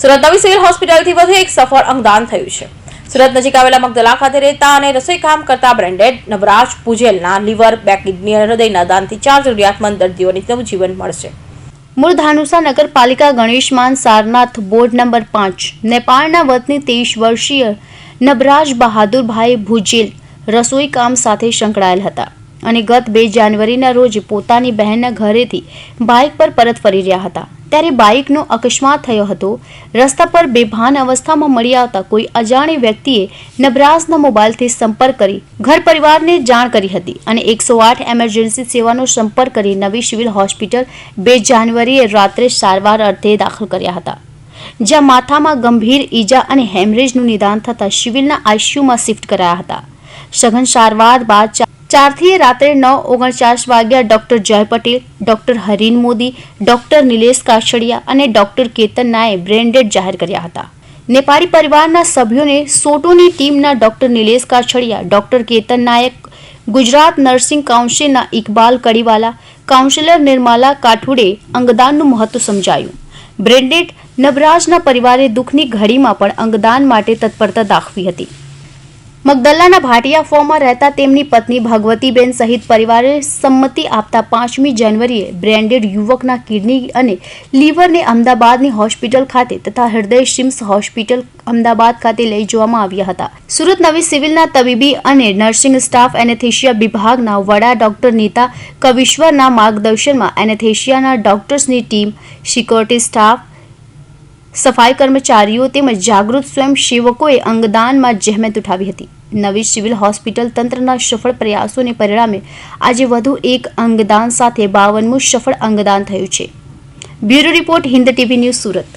સુરત નવી સિવિલ હોસ્પિટલથી વધુ એક સફળ અંગદાન થયું છે. સુરત નજીક આવેલા મગદલા ખાતે રહેતા અને રસોઈ કામ કરતા બ્રેન્ડેડ નવરાજ પુજેલના લીવર બેક કિડની અને હૃદયના દાનથી ચાર જરૂરિયાતમંદ દર્દીઓને નવું જીવન મળશે. મૂળ ધાનુસા નગરપાલિકા ગણેશમાન સારનાથ બોર્ડ નંબર પાંચ, નેપાળના વતની ત્રીસ વર્ષીય નબરાજ બહાદુરભાઈ ભુજેલ રસોઈ કામ સાથે સંકળાયેલ હતા. અને ગત બે જાન્યુઆરીના રોજ પોતાની બહેનના ઘરેથી બાઇક પર પરત ફરી રહ્યા હતા. ત્યારે બાઇકનો અકસ્માત થયો હતો. રસ્તા પર બેભાન અવસ્થામાં મળી આવતા કોઈ અજાણી વ્યક્તિએ નબરાજના મોબાઈલથી સંપર્ક કરી ઘર પરિવારને જાણ કરી હતી અને એકસો આઠ એમરજન્સી સેવાનો સંપર્ક કરી નવી સિવિલ હોસ્પિટલ બે જાન્યુઆરીએ રાત્રે સારવાર અર્થે દાખલ કર્યા હતા. જ્યાં માથામાં ગંભીર ઈજા અને હેમરેજનું નિદાન થતાં સિવિલના આઈસીયુમાં શિફ્ટ કરાયા હતા. સઘન સારવાર બાદ ચારથી રાત્રે નવ ઓગણચાસ વાગ્યા doctor Jay Patel, doctor Harin Modi, doctor Nilesh Kachhadiya અને ડોક્ટર કેતન નાએ બ્રેન્ડેડ જાહેર કર્યા હતા. નેપાળી પરિવારના સભ્યોને સોટોની ટીમના doctor Nilesh Kachhadiya, doctor Ketan Nayak, Gujarat nursing કાઉન્સિલના Iqbal Kadiwala, councillor Nirmala Kathude અંગદાનનું મહત્વ સમજાયું. બ્રેન્ડેડ નબરાજના પરિવારે દુઃખની ઘડીમાં પણ અંગદાન માટે તત્પરતા દાખવી હતી. મગદલ્લાના ભાટિયા ફોર્મમાં રહેતા તેમની પત્ની ભગવતીબેન સહિત પરિવારે સંમતિ આપતા પાંચમી જાન્યુઆરીએ બ્રેન્ડેડ યુવકના કિડની અને લીવરને અમદાવાદની હોસ્પિટલ ખાતે તથા હૃદય સિમ્સ હોસ્પિટલ અમદાવાદ ખાતે લઈ જવામાં આવ્યા હતા. સુરત નવી સિવિલના તબીબી અને નર્સિંગ સ્ટાફ એનેથેશિયા વિભાગના વડા ડોક્ટર નીતા કવિશ્વરના માર્ગદર્શનમાં એનેથેશિયાના ડોક્ટર્સની ટીમ સિક્યોરિટી સ્ટાફ સફાઈ કર્મચારીઓ તેમજ જાગૃત સ્વયંસેવકોએ અંગદાનમાં જહેમત ઉઠાવી હતી. નવી સિવિલ હોસ્પિટલ તંત્રના સફળ પ્રયાસોને પરિણામે આજે વધુ એક અંગદાન સાથે બાવનમું સફળ અંગદાન થયું છે. Bureau report Hind TV news Surat.